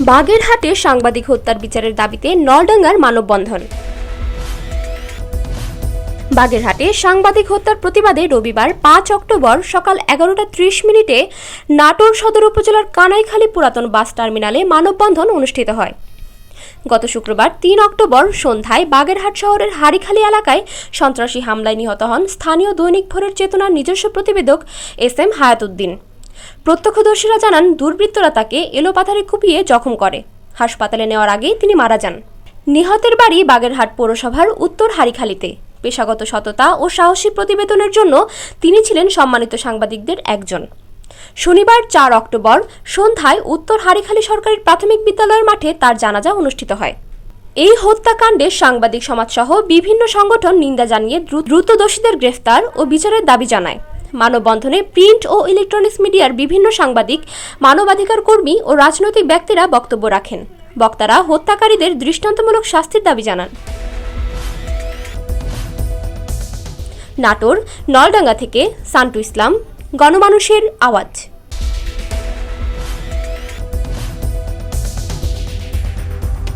বাগেরহাটে সাংবাদিক হত্যার বিচারের দাবিতে নলডাঙ্গার মানববন্ধন। বাগেরহাটে সাংবাদিক হত্যার প্রতিবাদে রবিবার পাঁচ অক্টোবর সকাল এগারোটা ত্রিশ মিনিটে নাটোর সদর উপজেলার কানাইখালী পুরাতন বাস টার্মিনালে মানববন্ধন অনুষ্ঠিত হয়। গত শুক্রবার তিন অক্টোবর সন্ধ্যায় বাগেরহাট শহরের হারিখালী এলাকায় সন্ত্রাসী হামলায় নিহত হন স্থানীয় দৈনিক ভোরের চেতনার নিজস্ব প্রতিবেদক এস এম হায়াতুদ্দিন। প্রত্যক্ষদর্শীরা জানান, দুর্বৃত্তরা তাকে এলোপাথারে কুপিয়ে জখম করে। হাসপাতালে নেওয়ার আগেই তিনি মারা যান। নিহতের বাড়ি বাগেরহাট পৌরসভার উত্তর হারিখালিতে। পেশাগত সততা ও সাহসী প্রতিবেদনের জন্য তিনি ছিলেন সম্মানিত সাংবাদিকদের একজন। শনিবার চার অক্টোবর সন্ধ্যায় উত্তর হারিখালী সরকারি প্রাথমিক বিদ্যালয়ের মাঠে তার জানাজা অনুষ্ঠিত হয়। এই হত্যাকাণ্ডে সাংবাদিক সমাজসহ বিভিন্ন সংগঠন নিন্দা জানিয়ে দ্রু- দ্রুত দোষীদের গ্রেফতার ও বিচারের দাবি জানায়। মানববন্ধনে প্রিন্ট ও ইলেকট্রনিক্স মিডিয়ার বিভিন্ন সাংবাদিক, মানবাধিকার কর্মী ও রাজনৈতিক ব্যক্তিরা বক্তব্য রাখেন। বক্তারা হত্যাকারীদের দৃষ্টান্তমূলক শাস্তির দাবি জানান। নাটোর, নলডাঙ্গা থেকে সান্টু ইসলাম, গণমানুষের আওয়াজ।